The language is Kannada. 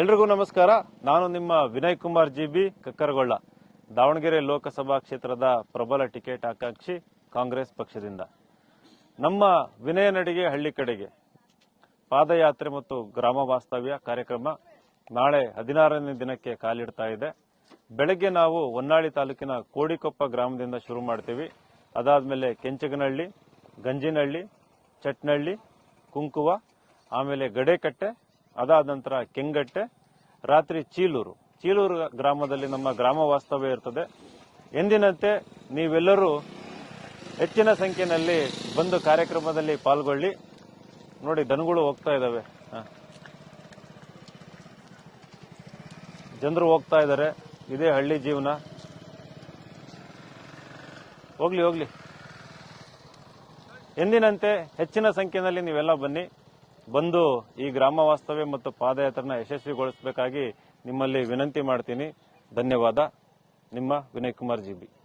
ಎಲ್ರಿಗೂ ನಮಸ್ಕಾರ. ನಾನು ನಿಮ್ಮ ವಿನಯ್ ಕುಮಾರ್ ಜಿ ಬಿ, ಕಕ್ಕರಗೊಳ್ಳ. ದಾವಣಗೆರೆ ಲೋಕಸಭಾ ಕ್ಷೇತ್ರದ ಪ್ರಬಲ ಟಿಕೆಟ್ ಆಕಾಂಕ್ಷಿ ಕಾಂಗ್ರೆಸ್ ಪಕ್ಷದಿಂದ. ನಮ್ಮ ವಿನಯ ನಡಿಗೆ ಹಳ್ಳಿ ಕಡೆಗೆ. ಪಾದಯಾತ್ರೆ ಮತ್ತು ಗ್ರಾಮ ವಾಸ್ತವ್ಯ ಕಾರ್ಯಕ್ರಮ ನಾಳೆ ಹದಿನಾರನೇ ದಿನಕ್ಕೆ ಕಾಲಿಡ್ತಾ ಇದೆ. ಬೆಳಗ್ಗೆ ನಾವು ಹೊನ್ನಾಳಿ ತಾಲೂಕಿನ ಕೋಡಿಕೊಪ್ಪ ಗ್ರಾಮದಿಂದ ಶುರು ಮಾಡ್ತೀವಿ. ಅದಾದಮೇಲೆ ಕೆಂಚಗನಹಳ್ಳಿ, ಗಂಜಿನಹಳ್ಳಿ, ಚಟ್ನಹಳ್ಳಿ, ಕುಂಕುವ, ಆಮೇಲೆ ಗಡೇಕಟ್ಟೆ ಅದಾದ ನಂತರ ಕೆಂಗಟ್ಟೆ, ರಾತ್ರಿ ಚೀಲೂರು. ಚೀಲೂರು ಗ್ರಾಮದಲ್ಲಿ ನಮ್ಮ ಗ್ರಾಮ ವಾಸ್ತವ್ಯ ಇರ್ತದೆ. ಎಂದಿನಂತೆ ನೀವೆಲ್ಲರೂ ಹೆಚ್ಚಿನ ಸಂಖ್ಯೆಯಲ್ಲಿ ಬಂದು ಕಾರ್ಯಕ್ರಮದಲ್ಲಿ ಪಾಲ್ಗೊಳ್ಳಿ. ನೋಡಿ, ದನಗಳು ಹೋಗ್ತಾ ಇದ್ದಾವೆ. ಜನರು ಹೋಗ್ತಾ ಇದ್ದಾರೆ. ಇದೇ ಹಳ್ಳಿ ಜೀವನ. ಹೋಗ್ಲಿ ಹೋಗ್ಲಿ. ಎಂದಿನಂತೆ ಹೆಚ್ಚಿನ ಸಂಖ್ಯೆಯಲ್ಲಿ ನೀವೆಲ್ಲ ಬನ್ನಿ. ಬಂದು ಈ ಗ್ರಾಮ ವಾಸ್ತವ್ಯ ಮತ್ತು ಪಾದಯಾತ್ರೆನ ಯಶಸ್ವಿಗೊಳಿಸಬೇಕಾಗಿ ನಿಮ್ಮಲ್ಲಿ ವಿನಂತಿ ಮಾಡ್ತೀನಿ. ಧನ್ಯವಾದ. ನಿಮ್ಮ ವಿನಯ್ ಕುಮಾರ್ ಜಿ ಬಿ